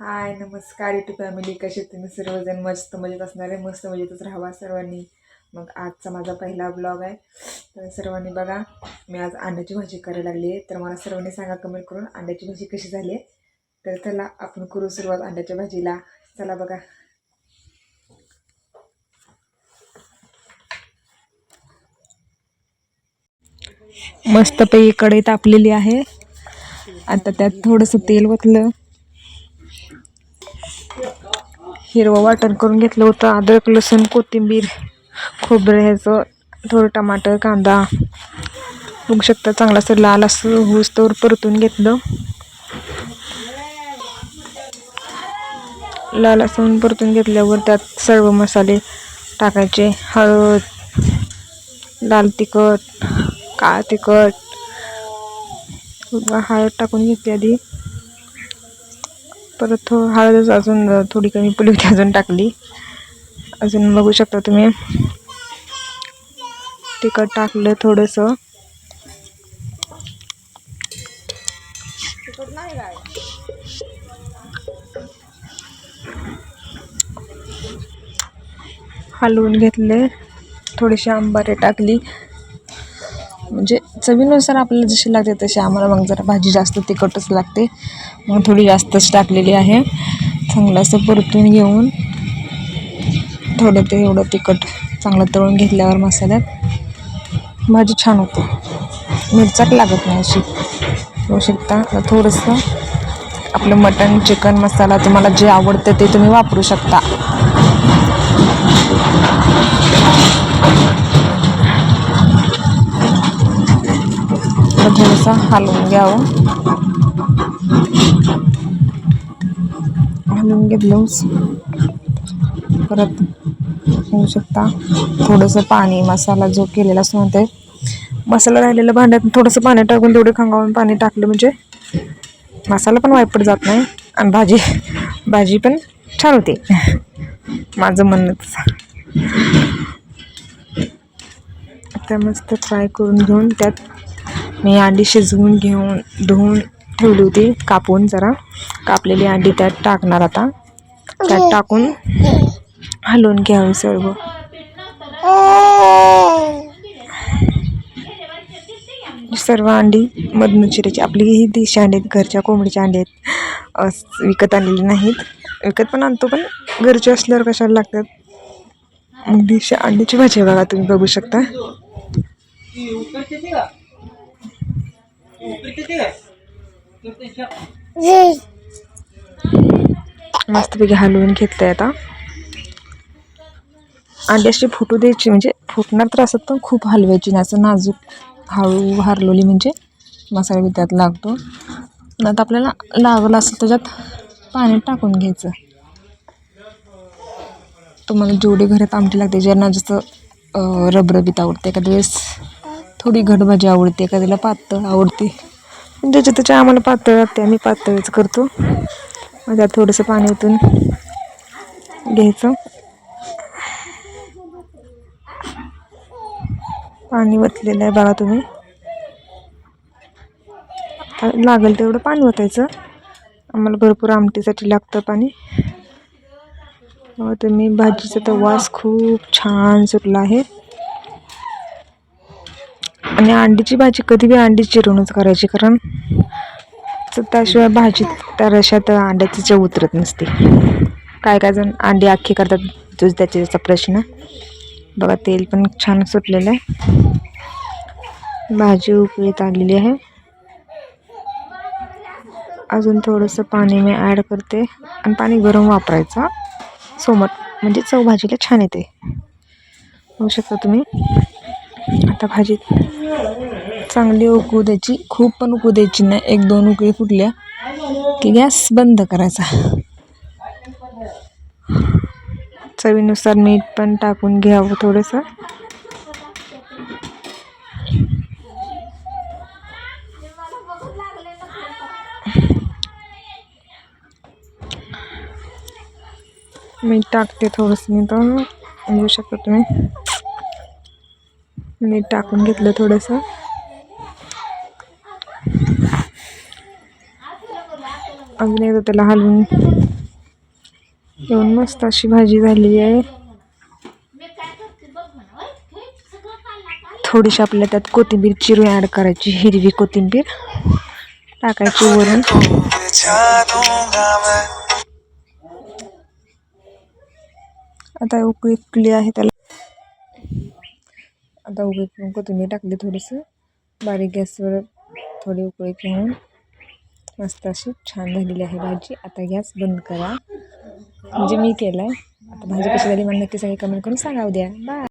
हाय नमस्कार YouTube family कसे तुम्ही? सर्वजण मस्त मजेत असणारे मस्त मजेतच राहावा सर्वांनी. मग आजचा माझा पहिला ब्लॉग आहे. तर सर्वांनी बघा मी आज अंड्याची भाजी करायला लागली आहे. तर मला सर्वांनी सांगा कमेंट करून अंड्याची भाजी कशी झाली आहे. तर चला आपण करू सुरुवात अंड्याच्या भाजीला. चला बघा. मस्तपैकी कढई तापलेली आहे. आता त्यात थोडंसं तेल ओतलं. हिरवं वाटण करून घेतलं होतं. अद्रक लसूण कोथिंबीर खोबरं ह्याचं थोडं टमाटर कांदा. बघू शकता चांगला असं लाल असं होस तर परतून घेतलं. लाल असं परतून घेतल्यावर त्यात सर्व मसाले टाकायचे. हळद लाल तिखट काळा तिखट. हळद टाकून घेतली आधी. परत थो हळद अजून थोडी कमी होती अजून टाकली. अजून बघू शकता तुम्ही. तिखट टाकलं थोडंसं. हलवून घेतले. थोडीशी आंबारे टाकली. म्हणजे चवीनुसार आपल्याला जशी लागते तशी. आम्हाला मग जरा भाजी जास्त तिखटच लागते. मग थोडी जास्तच टाकलेली आहे. चांगलं असं परतून घेऊन थोडं ते एवढं तिखट चांगलं तळून घेतल्यावर मसाल्यात भाजी छान होते. मिरचाक लागत नाही अशी. होऊ शकता. थोडंसं आपलं मटण चिकन मसाला तुम्हाला जे आवडतं ते तुम्ही वापरू शकता. थोडंसं हलवून घ्यावं. लुंगी ब्लाऊज परत होऊ शकता. थोडंसं पाणी मसाला जो केलेला असतो ते. मसाला राहिलेलं भांड्यात थोडंसं पाणी टाकून तेवढे खांगावून पाणी टाकलं म्हणजे मसाला पण वायपट जात नाही आणि भाजी भाजी पण छान होते. माझं म्हणणं त्या मस्त फ्राय करून घेऊन त्यात मी अंडी शिजवून घेऊन धुवून ठेवली होती कापून जरा कापलेली अंडी त्यात टाकणार आता. त्यात टाकून हलवून घ्यावी सर्व. सर्व अंडी मधनं चिरायची आपली ही देशी अंडी आहेत घरच्या कोंबडीच्या अंडी आहेत. अस विकत आणलेली नाहीत. विकत पण आणतो पण घरचे असल्यावर कशाला लागतात? मग देशी अंड्याची भाजी बघा तुम्ही बघू शकता. मस्तपैकी हलवून घेतलंय आता. आणि अशी फुटू द्यायची म्हणजे फुटणार तर असत पण खूप हलवायची नाही असं नाजूक हळू हरलोली म्हणजे मसाला बी त्यात लागतो. आणि आता आपल्याला लागलं असेल त्याच्यात पाणी टाकून घ्यायचं. तुम्हाला जेवढी घरात आमटी लागते ज्यांना जसं रबरबीत आवडते एखाद्या वेळेस थोडी घटभाजी आवडते एखाद्याला पातळ आवडते ज्याच्या त्याच्या आम्हाला पातळ लागते आम्ही पातळच करतो. मग त्यात थोडंसं पाणी ओतून घ्यायचं. पाणी ओतलेलं आहे बघा तुम्ही. लागेल तेवढं पाणी ओतायचं. आम्हाला भरपूर आमटीसाठी लागतं पाणी. तुम्ही भाजीचा तर वास खूप छान सुटला आहे. आणि अंडीची भाजी कधी बी अंडी चिरूनच करायची कारण त्याशिवाय भाजी त्या रशात अंड्याची चव उतरत नसते. काय काय जण अंडी अख्खी करतात तोच त्याच्याचा त्याचा प्रश्न बघा तेल पण छान सुटलेलं आहे. भाजी उकळीत आलेली आहे. अजून थोडंसं पाणी मी ॲड करते. आणि पाणी गरम वापरायचं सोमट म्हणजे चव भाजीला छान येते. होऊ शकता तुम्ही. आता भाजी चांगली उकळू द्यायची. खूप पण उकळू द्यायची नाही. एक दोन उकळी फुटल्या की गॅस बंद करायचा. चवीनुसार मीठ पण टाकून घ्यावं थोडंसं. मीठ टाकते थोडंसं. मी तर बघू शकतो तुम्ही. मीठ टाकून घेतलं थोडंसं. अजून एकदा त्याला हलवून घेऊन मस्त अशी भाजी झाली आहे. थोडीशी आपल्याला त्यात कोथिंबीर चिरून ॲड करायची हिरवी कोथिंबीर टाकायची वरून. आता उकळी फुटली आहे त्याला. आता उकळी फुटून कोथिंबीर टाकली थोडंसं बारीक गॅसवर थोडी उकळी ठेवून मस्त अशी छान झालेली आहे भाजी. आता गॅस बंद करा. म्हणजे मी केला आहे आता भाजी कशी झाली मला नक्की सगळी कमेंट करून सांगा. उद्या. बाय